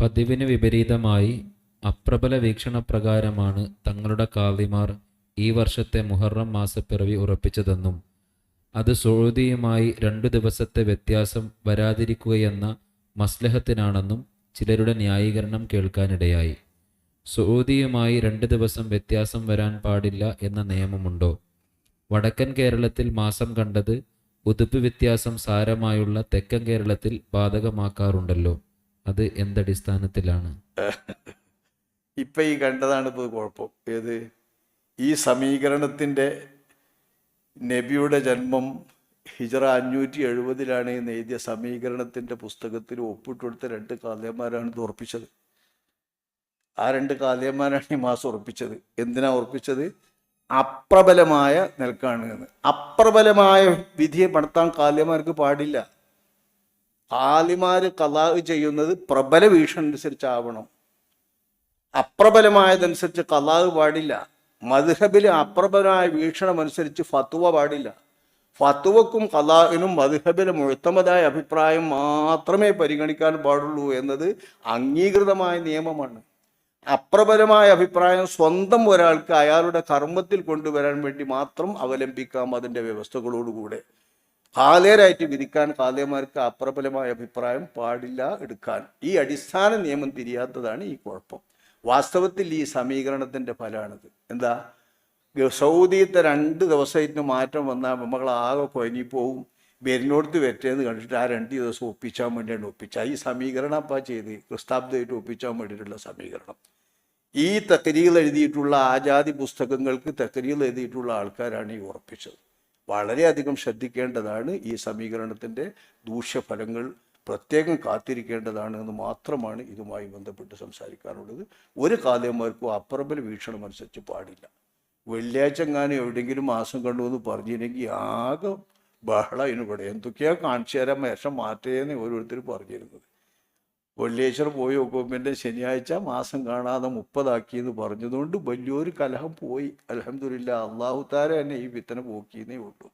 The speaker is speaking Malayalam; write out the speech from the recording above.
പതിവിന് വിപരീതമായി അപ്രബല വീക്ഷണപ്രകാരമാണ് തങ്ങളുടെ കാളിമാർ ഈ വർഷത്തെ മുഹറം മാസപ്പിറവി ഉറപ്പിച്ചതെന്നും അത് സൗദിയുമായി രണ്ടു ദിവസത്തെ വ്യത്യാസം വരാതിരിക്കുകയെന്ന മസ്ലഹത്തിനാണെന്നും ചിലരുടെ ന്യായീകരണം കേൾക്കാനിടയായി. സൗദിയുമായി രണ്ട് ദിവസം വ്യത്യാസം വരാൻ പാടില്ല എന്ന നിയമമുണ്ടോ? വടക്കൻ കേരളത്തിൽ മാസം കണ്ടത് ഉതുപ്പ് വ്യത്യാസം സാരമായുള്ള തെക്കൻ കേരളത്തിൽ ബാധകമാക്കാറുണ്ടല്ലോ. അത് എന്തടിസ്ഥാനത്തിലാണ്? ഇപ്പം ഈ കണ്ടതാണ് ഇപ്പോൾ കുഴപ്പം. ഏത്? ഈ സമീകരണത്തിന്റെ നബിയുടെ ജന്മം ഹിജറ അഞ്ഞൂറ്റി എഴുപതിലാണ് എന്ന് എഴുതിയ സമീകരണത്തിന്റെ പുസ്തകത്തിൽ ഒപ്പിട്ടുകൊടുത്ത രണ്ട് കാലയന്മാരാണ് ഇത് ഉറപ്പിച്ചത്. ആ രണ്ട് കാലയന്മാരാണ് ഈ മാസം ഉറപ്പിച്ചത്. എന്തിനാ ഉറപ്പിച്ചത്? അപ്രബലമായ നിൽക്കാണ് എന്ന്. അപ്രബലമായ വിധിയെ പണത്താൻ കാലയന്മാർക്ക് പാടില്ല. കാലിമാര് കലാഹ് ചെയ്യുന്നത് പ്രബല വീക്ഷണം അനുസരിച്ചാവണം അപ്രബലമായതനുസരിച്ച് കലാഹ് പാടില്ല. മധുഹബിൽ അപ്രബലമായ വീക്ഷണം അനുസരിച്ച് ഫത്തുവ പാടില്ല. ഫത്തുവക്കും കലാഹിനും മധുഹബിലെ മുഴുത്തമതായ അഭിപ്രായം മാത്രമേ പരിഗണിക്കാൻ പാടുള്ളൂ എന്നത് അംഗീകൃതമായ നിയമമാണ്. അപ്രബലമായ അഭിപ്രായം സ്വന്തം ഒരാൾക്ക് അയാളുടെ കർമ്മത്തിൽ കൊണ്ടുവരാൻ വേണ്ടി മാത്രം അവലംബിക്കാം അതിന്റെ വ്യവസ്ഥകളോടുകൂടെ. കാലേരായിട്ട് വിധിക്കാൻ കാലേമാർക്ക് അപ്രബലമായ അഭിപ്രായം പാടില്ല എടുക്കാൻ. ഈ അടിസ്ഥാന നിയമം തിരിയാത്തതാണ് ഈ കുഴപ്പം. വാസ്തവത്തിൽ ഈ സമീകരണത്തിന്റെ ഫലമാണിത് എന്താ? സൗദിയത്തെ രണ്ട് ദിവസമായിട്ട് മാറ്റം വന്നാൽ നമ്മളാകെ പോവും വരുന്നോടത്ത് വെറ്റേന്ന് കണ്ടിട്ട് ആ രണ്ട് ദിവസം ഒപ്പിച്ചാൻ വേണ്ടിയാണ് ഒപ്പിച്ച ഈ സമീകരണം അപ്പം ചെയ്ത് ക്രിസ്താബ്ദമായിട്ട് ഒപ്പിച്ചാൻ വേണ്ടിയിട്ടുള്ള സമീകരണം. ഈ തക്കരിയിൽ എഴുതിയിട്ടുള്ള ആജാതി പുസ്തകങ്ങൾക്ക് തക്കരിയിൽ എഴുതിയിട്ടുള്ള ആൾക്കാരാണ് ഈ ഉറപ്പിച്ചത്. വളരെയധികം ശ്രദ്ധിക്കേണ്ടതാണ് ഈ സമീകരണത്തിന്റെ ദൂഷ്യഫലങ്ങൾ പ്രത്യേകം കാത്തിരിക്കേണ്ടതാണ് എന്ന് മാത്രമാണ് ഇതുമായി ബന്ധപ്പെട്ട് സംസാരിക്കാനുള്ളത്. ഒരു കാലന്മാർക്കും അപ്രബല വീക്ഷണം അനുസരിച്ച് പാടില്ല. വെള്ളിയാഴ്ച എങ്ങാനും എവിടെയെങ്കിലും മാസം കണ്ടു എന്ന് പറഞ്ഞിരുന്നെങ്കിൽ ആകെ ബഹള ഇവിടെ. എന്തൊക്കെയാണ് കാണിച്ചു തരാൻ വേഷം മാറ്റേന്ന് ഓരോരുത്തർ പറഞ്ഞിരുന്നത്. വെള്ളിയാഴ്ച പോയി നോക്കുമ്പോൾ പിന്നെ ശനിയാഴ്ച മാസം കാണാതെ മുപ്പതാക്കി എന്ന് പറഞ്ഞതുകൊണ്ട് വലിയൊരു കലഹം പോയി. അലഹമില്ല അള്ളാഹുത്താര തന്നെ ഈ വിത്തന പോക്കിയെന്നേ ഉള്ളൂ.